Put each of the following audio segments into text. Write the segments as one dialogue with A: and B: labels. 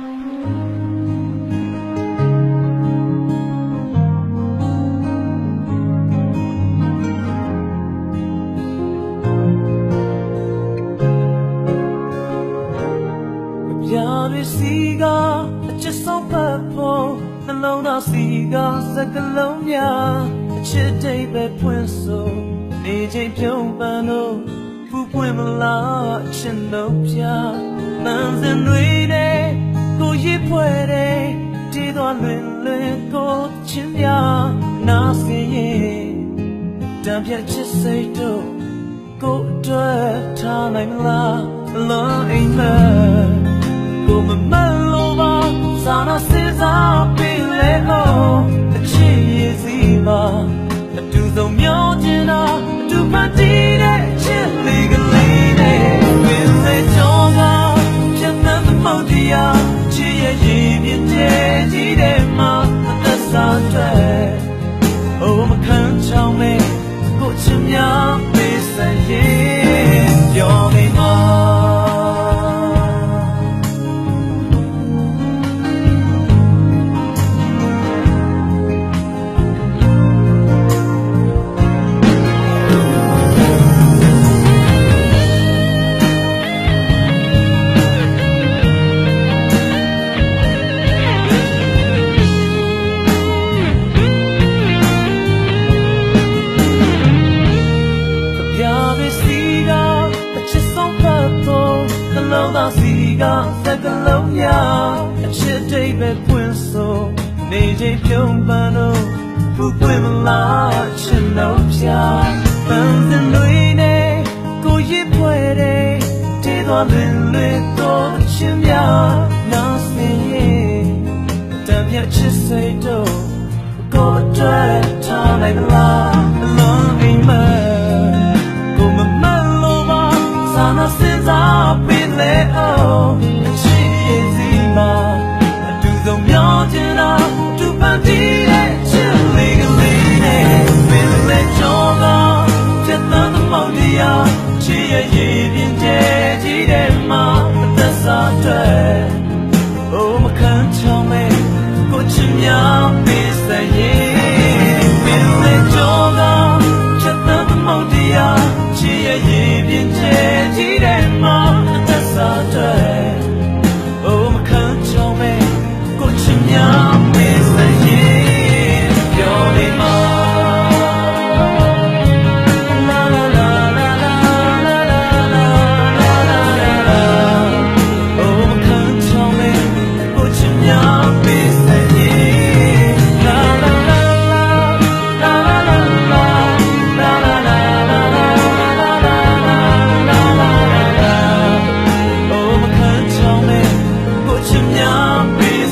A: ပြာတွေစီကအချစ်ဆုံးဖတ်ဖို့နှလုံးသားစီကစကလုံးများအချစ်တိတ်ပဲဖွင့်ဆိုနေချိန်ပြုံးပန်းလို့ဖူးပွင့်မလားအချစ်လုံးပြမန်းစင်တွေနဲ့ ကိုရစ်ဖွဲတဲ့တည်တော်လွင်လွင်ကိုချင်းများနားစင်ရင်တံပြတ်ချစ် ပြားမစီကအချစ်ဆုံးဖတ်ဖို့နှလုံးသားစီကစကလုံးများအချစ်တိတ်ပဲပွင့်ဆိုနေချိန်ပြုံးပန်းတော့ဖူးပွင့်မလားချင်တော့ပြပန်းစင်တွေနဲ့ကိုရစ်ဖွဲတဲ့တေးတော်လွင်လွင်တော့ချင်များနားစင်ရဲ့တံမြတ်ချစ်စိတ်တော့ကိုအတွက်ထားလိုက်မလားအလုံးအိ allí.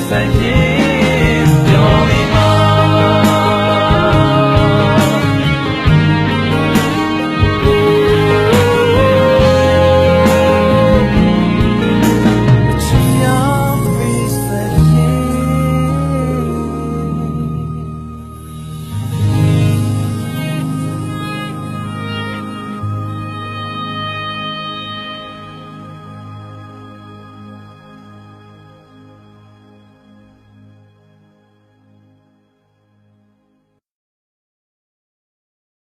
A: 在